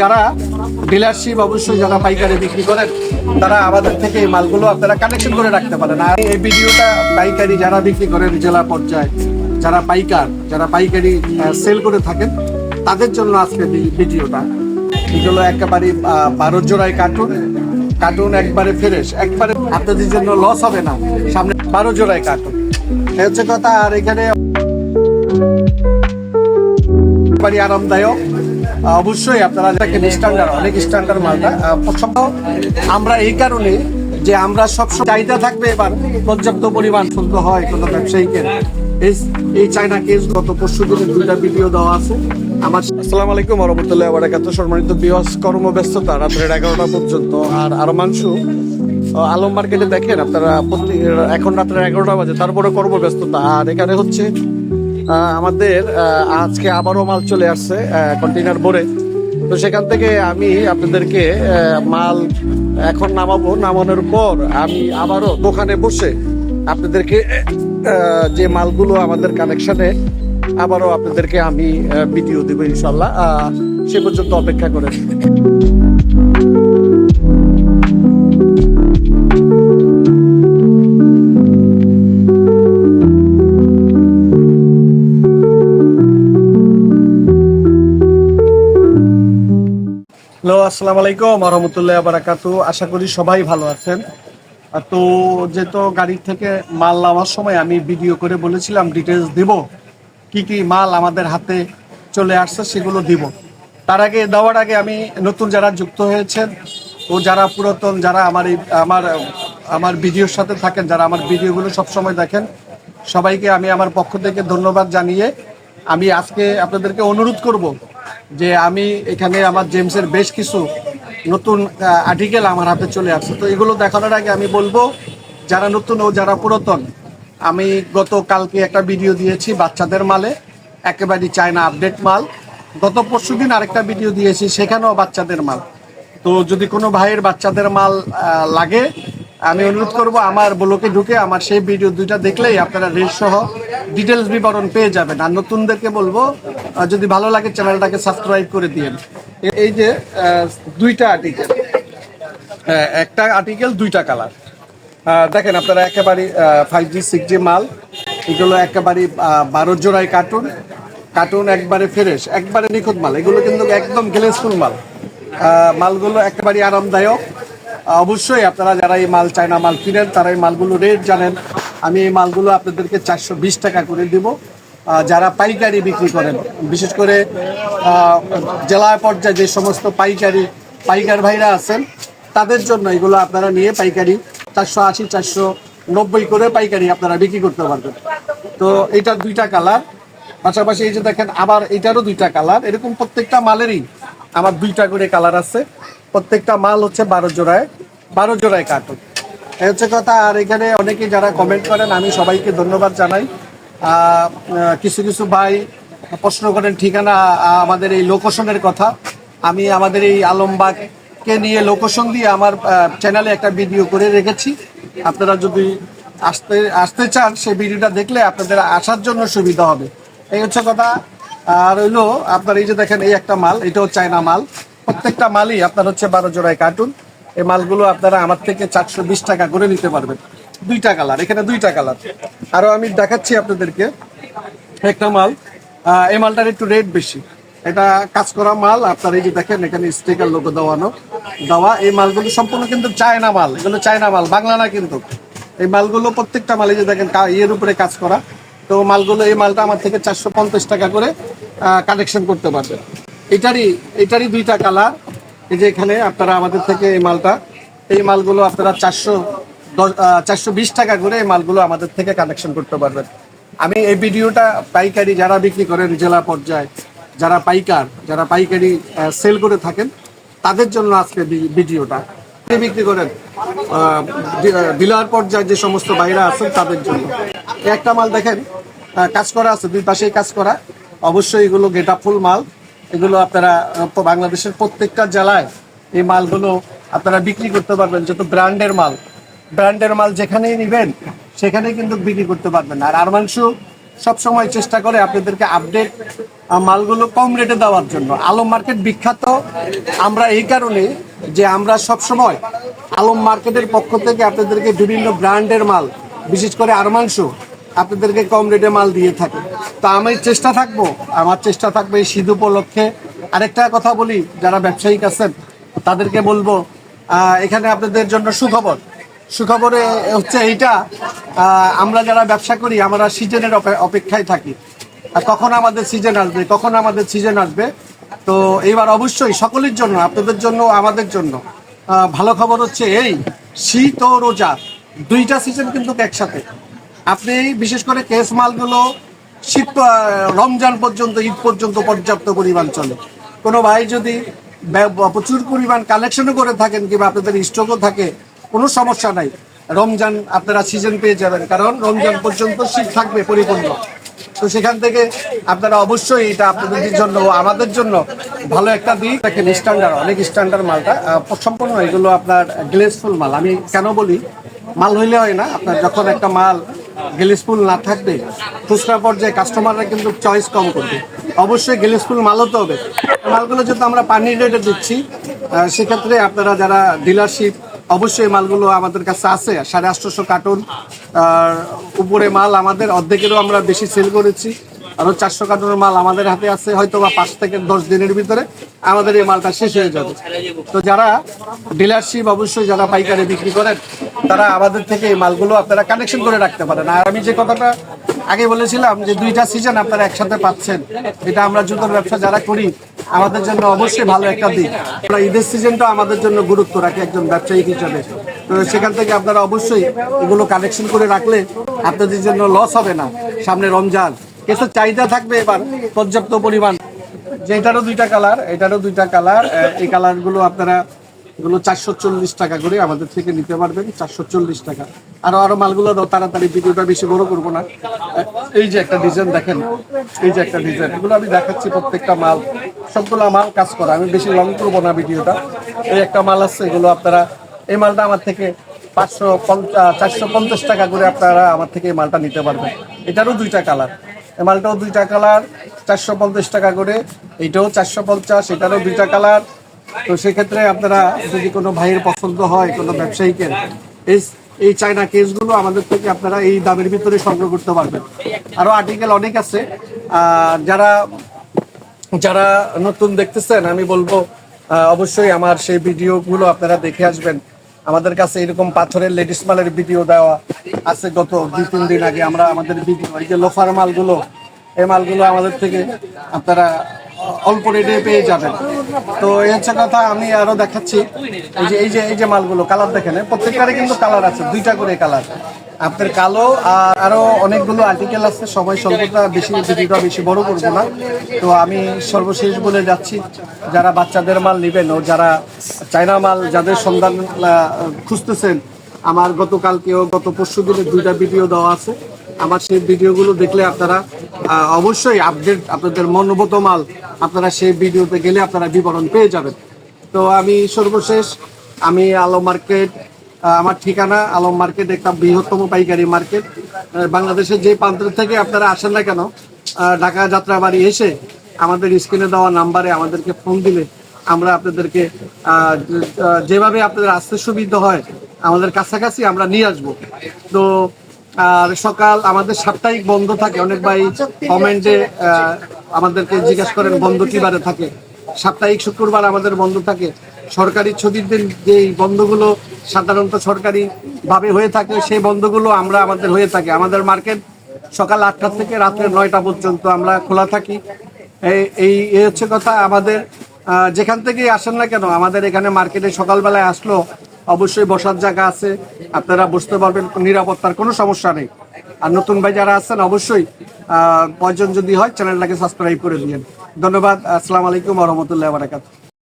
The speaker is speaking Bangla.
যারা ডিলারশিপ অবশ্যই যারা পাইকারি বিক্রি করেন, তারা আমাদের থেকে এই মালগুলো আপনারা কানেকশন করে রাখতে পারেন। আর এই ভিডিওটা পাইকারি যারা বিক্রি করেন, জেলা পর্যায়ে, যারা পাইকার, যারা পাইকারি সেল করে থাকেন, তাদের জন্য আজকে ভিডিওটা। এগুলো একেবারে বারো জোড়ায় কার্টুন কার্টুন একবারে ফ্রেশ একবারে আপনাদের জন্য লস হবে না। সামনে বারো জোড়ায় কার্টুন হচ্ছে কথা, আর এখানে আরামদায়ক। অবশ্যই আপনারা দেখেন স্ট্যান্ডার্ড অনেক স্ট্যান্ডার্ড মালটা প্রথমত আমরা এই কারণে যে আমরা সবসময় চাহিদা থাকবে এবার পর্যাপ্ত পরিমাণ শুনতে হয় কোনো ব্যবসায়ীকে এই- চায়না কেস গত পরশু দিনের দুইটা ভিডিও দেওয়া আছে। আমার আসসালামু আলাইকুম রহমতুল্লাহ বারাকাতু সম্মানিত বিয়স কর্মব্যস্ততা রাত্রের এগারোটা পর্যন্ত। আর আরও মাংস আলম মার্কেটে দেখেন আপনারা এখন রাত্রে এগারোটা বাজে তারপরে কর্মব্যস্ততা। আর এখানে হচ্ছে আমাদের আজকে আবারও মাল চলে আসছে কন্টেনার ভরে তো সেখান থেকে আমি আপনাদেরকে মাল এখন নামাবো। নামানোর পর আমি আবারও দোকানে বসে আপনাদেরকে যে মালগুলো আমাদের কানেকশনে আবারও আপনাদেরকে আমি ভিডিও দেবো ইনশাল্লাহ। সে পর্যন্ত অপেক্ষা করেন। হ্যালো, আসসালামু আলাইকুম রহমতুল্লাহ বারাকাতু। আশা করি সবাই ভালো আছেন। তো যেহেতু গাড়ি থেকে মাল নেওয়ার সময় আমি ভিডিও করে বলেছিলাম ডিটেলস দিব। কি কি মাল আমাদের হাতে চলে আসছে সেগুলো দিব। তার আগে, দেওয়ার আগে আমি নতুন যারা যুক্ত হয়েছেন ও যারা পুরাতন, যারা আমার এই, আমার আমার ভিডিওর সাথে থাকেন, যারা আমার ভিডিওগুলো সবসময় দেখেন, সবাইকে আমি আমার পক্ষ থেকে ধন্যবাদ জানিয়ে আমি আজকে আপনাদেরকে অনুরোধ করব যে আমি এখানে আমার জেমসের বেশ কিছু নতুন আর্টিকেল আমার হাতে চলে আসছে। তো এগুলো দেখানোর আগে আমি বলব, যারা নতুন ও যারা পুরাতন, আমি গত কালকে একটা ভিডিও দিয়েছি বাচ্চাদের মালে একেবারে চায়না আপডেট মাল। গত পরশু দিন আরেকটা ভিডিও দিয়েছি, সেখানেও বাচ্চাদের মাল। তো যদি কোনো ভাইয়ের বাচ্চাদের মাল লাগে আমি অনুরোধ করব, আমার ব্লকে ঢুকে আমার সেই ভিডিও দুইটা দেখলেই আপনারা রেট সহ ডিটেলস বিবরণ পেয়ে যাবেন। আর নতুনদেরকে বলব যদি ভালো লাগে চ্যানেলটাকে সাবস্ক্রাইব করে দিয়েন। এই যে দুইটা আর্টিকেল একটা আর্টিকেল দুইটা কালার দেখেন আপনারা একেবারে ফাইভ জি সিক্স জি মাল। এগুলো একেবারে বারো জোড়ায় কার্টুন কার্টুন একবারে ফ্রেশ একবারে নিখুঁত মাল। এগুলো কিন্তু একদম গ্লেসফুল মাল। মালগুলো একেবারে আরামদায়ক। অবশ্যই আপনারা যারা এই মাল চায়না মাল কিনেন, তারা এই মালগুলো রেট জানেন। আমি এই মালগুলো আপনাদেরকে চারশো বিশ টাকা করে দিব। যারা পাইকারি বিক্রি করেন, বিশেষ করে জেলা পর্যায়ে যে সমস্ত পাইকারি, পাইকার ভাইরা আছেন, তাদের জন্য এগুলো আপনারা নিয়ে পাইকারি চারশো আশি, চারশো নব্বই করে পাইকারি আপনারা বিক্রি করতে পারবেন। তো এটা দুইটা কালার। পাশাপাশি এই যে দেখেন, আবার এটারও দুইটা কালার। এরকম প্রত্যেকটা মালেরই আমার দুইটা করে কালার আছে। প্রত্যেকটা মাল হচ্ছে বারো জোড়ায় বারো জোড়ায় কার্টুন এই হচ্ছে কথা, আর এখানে অনেকে যারা কমেন্ট করেন, আমি সবাইকে ধন্যবাদ জানাই। কিছু কিছু ভাই প্রশ্ন করেন, ঠিকানা আমাদের এই লোকেশনের কথা। আমি আমাদের এই আলমবাগকে নিয়ে লোকেশন দিয়ে আমার চ্যানেলে একটা ভিডিও করে রেখেছি। আপনারা যদি আসতে আসতে চান, সেই ভিডিওটা দেখলে আপনাদের আসার জন্য সুবিধা হবে। এই হচ্ছে কথা, আর হইল, আপনার এই যে দেখেন, এই একটা মাল, এটাও চায়না মাল। প্রত্যেকটা মালই আপনার হচ্ছে বারো জোড়ায় কার্টুন এই মালগুলো আপনারা আমার থেকে চারশো বিশ টাকা করে নিতে পারবেন। দুইটা কালার এখানে দুইটা কালার আরও আমি দেখাচ্ছি আপনাদেরকে একটা মাল। এই মালটার একটু রেট বেশি। এটা কাজ করা মাল, আপনার এই যে দেখেন, এখানে স্টিকার লোগো দেওয়ানো, দেওয়া। এই মালগুলো সম্পূর্ণ কিন্তু চায়না মাল। এগুলো চায়না মাল, বাংলা না কিন্তু। এই মালগুলো প্রত্যেকটা মাল যে দেখেন ইয়ের উপরে কাজ করা। তো মালগুলো, এই মালটা আমার থেকে চারশো পঞ্চাশ টাকা করে কালেকশন করতে পারবেন। এটারই এটারই দুইটা কালার এই যে এখানে আপনারা আমাদের থেকে এই মালটা, এই মালগুলো আপনারা চারশো চারশো বিশ টাকা করে এই মালগুলো আমাদের থেকে কালেকশন করতে পারবেন। আমি এই ভিডিওটা পাইকারি যারা বিক্রি করেন জেলা পর্যায়ে, যারা পাইকার, যারা পাইকারি সেল করে থাকেন, তাদের জন্য আজকে ভিডিওটা। বিক্রি করেন ডিলার পর্যায়ে যে সমস্ত বাইরা আছেন তাদের জন্য। একটা মাল দেখেন কাজ করা আছে, দুই পাশেই কাজ করা। অবশ্যই এগুলো গেটা ফুল মাল। এগুলো আপনারা বাংলাদেশের প্রত্যেকটা জেলায় এই মালগুলো আপনারা বিক্রি করতে পারবেন, যত ব্র্যান্ডের মাল। ব্র্যান্ডের মাল যেখানেই নেবেন সেখানে কিন্তু বিক্রি করতে পারবেন। আর আরমাংশু সবসময় চেষ্টা করে আপনাদেরকে আপডেট মালগুলো কম রেটে দেওয়ার জন্য। আলম মার্কেট বিখ্যাত। আমরা এই কারণে যে আমরা সবসময় আলম মার্কেটের পক্ষ থেকে আপনাদেরকে বিভিন্ন ব্র্যান্ডের মাল, বিশেষ করে আরমাংশ আপনাদেরকে কম রেটে মাল দিয়ে থাকে। তা আমি চেষ্টা থাকব, আমার চেষ্টা থাকবে এই শীত উপলক্ষে। আরেকটা কথা বলি, যারা ব্যবসায়িক আছেন, তাদেরকে বলব এখানে আপনাদের জন্য সুখবর। সুখবরে হচ্ছে এইটা আমরা যারা ব্যবসা করি, আমরা সিজনের অপেক্ষায় থাকি। আর কখন আমাদের সিজন আসবে, কখন আমাদের সিজন আসবে, তো এইবার অবশ্যই সকলের জন্য, আপনাদের জন্য, আমাদের জন্য ভালো খবর হচ্ছে এই, শীত ও রোজা দুইটা সিজন কিন্তু একসাথে। আপনি বিশেষ করে কেস মালগুলো শীত রমজান পর্যন্ত, ঈদ পর্যন্ত পর্যাপ্ত পরিমাণ চলে। কোনো ভাই যদি প্রচুর পরিমাণ কালেকশনও করে থাকেন কিংবা আপনাদের স্টকও থাকে, কোনো সমস্যা নাই। রমজান আপনারা সিজন পেয়ে যাবেন, কারণ রমজান পর্যন্ত শীত থাকবে পরিপূর্ণ। তো সেখান থেকে আপনারা অবশ্যই এটা আপনাদের জন্য আমাদের জন্য ভালো একটা দিক। দেখেন স্ট্যান্ডার্ড অনেক স্ট্যান্ডার্ড মালটা সম্পূর্ণ এগুলো আপনার গ্লেসফুল মাল। আমি কেন বলি? মাল হইলে হয় না। আপনার যখন একটা মাল গ্লেসফুল না থাকবে খুচরা পর্যায়ে কাস্টমাররা কিন্তু চয়েস কম করবে। অবশ্যই গ্লেসফুল মাল হতে হবে। মালগুলো যেহেতু আমরা পানির রেটে দিচ্ছি সেক্ষেত্রে আপনারা যারা ডিলারশিপ অবশ্যই মালগুলো আমাদের কাছে আছে। সাড়ে আটশোশো কার্টুন উপরে মাল আমাদের অর্ধেকেরও আমরা বেশি সেল করেছি। আরও চারশো কার্টুনের মাল আমাদের হাতে আছে হয়তো বা পাঁচ থেকে দশ দিনের ভিতরে আমাদের এই মালটা শেষ হয়ে যাবে। তো যারা ডিলারশিপ অবশ্যই যারা পাইকারি বিক্রি করেন, তারা আমাদের থেকে এই মালগুলো আপনারা কানেকশন করে রাখতে পারেন। আর আমি যে কথাটা আগে বলেছিলাম যে দুইটা সিজন আপনারা একসাথে পাচ্ছেন, এটা আমরা জুতোর ব্যবসা যারা করি, আমাদের জন্য অবশ্যই ভালো একটা দিক। আমরা ঈদের সিজনটা আমাদের জন্য গুরুত্ব রাখে একজন ব্যবসায়িক হিসেবে। তো সেখান থেকে আপনারা অবশ্যই এগুলো কানেকশন করে রাখলে আপনাদের জন্য লস হবে না। সামনে রমজান কিছু চাহিদা থাকবে এবার, পর্যাপ্ত পরিমাণ। যে এটারও দুইটা কালার, এটারও দুইটা কালার এই কালারগুলো আপনারা এগুলো চারশো চল্লিশ টাকা করে আমাদের থেকে নিতে পারবেন, চারশো চল্লিশ টাকা। আরও আরও মালগুলো তাড়াতাড়ি ভিডিওটা বেশি বড় করব না। এই যে একটা ডিজাইন দেখেন, এই যে একটা ডিজাইন, এগুলো আমি দেখাচ্ছি প্রত্যেকটা মাল, সবগুলো মাল কাজ করা, আমি বেশি লং করব না ভিডিওটা। এই একটা মাল আছে, এগুলো আপনারা, এই মালটা আমার থেকে পাঁচশো পঞ্চাশ চারশো পঞ্চাশ টাকা করে আপনারা আমার থেকে মালটা নিতে পারবেন। এটারও দুইটা কালার। মালটাও দুইটা কালার, চারশো পঞ্চাশ টাকা করে। এইটাও চারশো পঞ্চাশ, এটারও দুইটা কালার। তো সেক্ষেত্রে আপনারা যদি কোনো ভাইয়ের পছন্দ হয়, কোনো ব্যবসায়ীকে, এই এই চায়না কেসগুলো আমাদের থেকে আপনারা এই দামের ভিতরে সংগ্রহ করতে পারবেন। আরও আর্টিকেল অনেক আছে। যারা যারা নতুন দেখতেছেন, আমি বলব অবশ্যই আমার সেই ভিডিওগুলো আপনারা দেখে আসবেন। আমাদের কাছে এরকম পাথরের লেডিস মালের ভিডিও দেওয়া আছে গত দুই, তিন দিন আগে। আমরা আমাদের ভিডিও এই যে লোফার মালগুলো, এই মালগুলো আমাদের থেকে আপনারা অল্প রেটে পেয়ে যাবেন। তো এই হচ্ছে কথা, আমি আরও দেখাচ্ছি। এই যে এই যে এই যে মালগুলো কালার দেখেন এর প্রত্যেকটারে কিন্তু কালার আছে, দুইটা করে কালার আপনার কালো আর আরও অনেকগুলো আর্টিকেল আছে সময় স্বল্পতা বেশি, ভিডিওটা বেশি বড় করব না। তো আমি সর্বশেষ বলে যাচ্ছি, যারা বাচ্চাদের মাল নেবেন ও যারা চায়না মাল যাদের সন্ধান খুঁজতেছেন, আমার গতকালকেও গত পরশু দিনে দুইটা ভিডিও দেওয়া আছে। আমার সেই ভিডিওগুলো দেখলে আপনারা অবশ্যই আপডেট আপনাদের মনোভূত মাল আপনারা সেই ভিডিওতে গেলে আপনারা বিবরণ পেয়ে যাবেন। তো আমি সর্বশেষ, আমি আলো মার্কেট আমার ঠিকানা আলম মার্কেট, একটা বৃহত্তম পাইকারি মার্কেট। বাংলাদেশের যে প্রান্ত থেকে আপনারা আসেন না কেন ঢাকা যাত্রাবাড়ি এসে আমাদের স্ক্রিনে দেওয়া নাম্বারে আমাদেরকে ফোন দিলে আমরা আপনাদেরকে যেভাবে আপনাদের আসতে সুবিধা হয়, আমাদের কাছাকাছি আমরা নিয়ে আসব। তো আর সকাল আমাদের সাপ্তাহিক বন্ধ থাকে। অনেক ভাই কমেন্টে আমাদেরকে জিজ্ঞাসা করেন, বন্ধ কিবারে থাকে? সাপ্তাহিক শুক্রবার আমাদের বন্ধ থাকে। সরকারি ছুটির দিন যেই বন্ধগুলো সাধারণত সরকারি ভাবে হয়ে থাকে, সেই বন্ধগুলো আমরা আমাদের হয়ে থাকে। আমাদের মার্কেট সকাল আটটা থেকে রাত্রে নয়টা পর্যন্ত আমরা খোলা থাকি। এই এই হচ্ছে কথা। আমাদের যেখান থেকেই আসেন না কেন, আমাদের এখানে মার্কেটে সকালবেলায় আসলো অবশ্যই বসার জায়গা আছে। আপনারা বসতে পারবেন, নিরাপত্তার কোনো সমস্যা নেই। আর নতুন ভাই যারা আছেন, অবশ্যই প্রয়োজন যদি হয় চ্যানেলটাকে সাবস্ক্রাইব করে দিন ধন্যবাদ, আসসালামু আলাইকুম রহমতুল্লাহ বারাকাত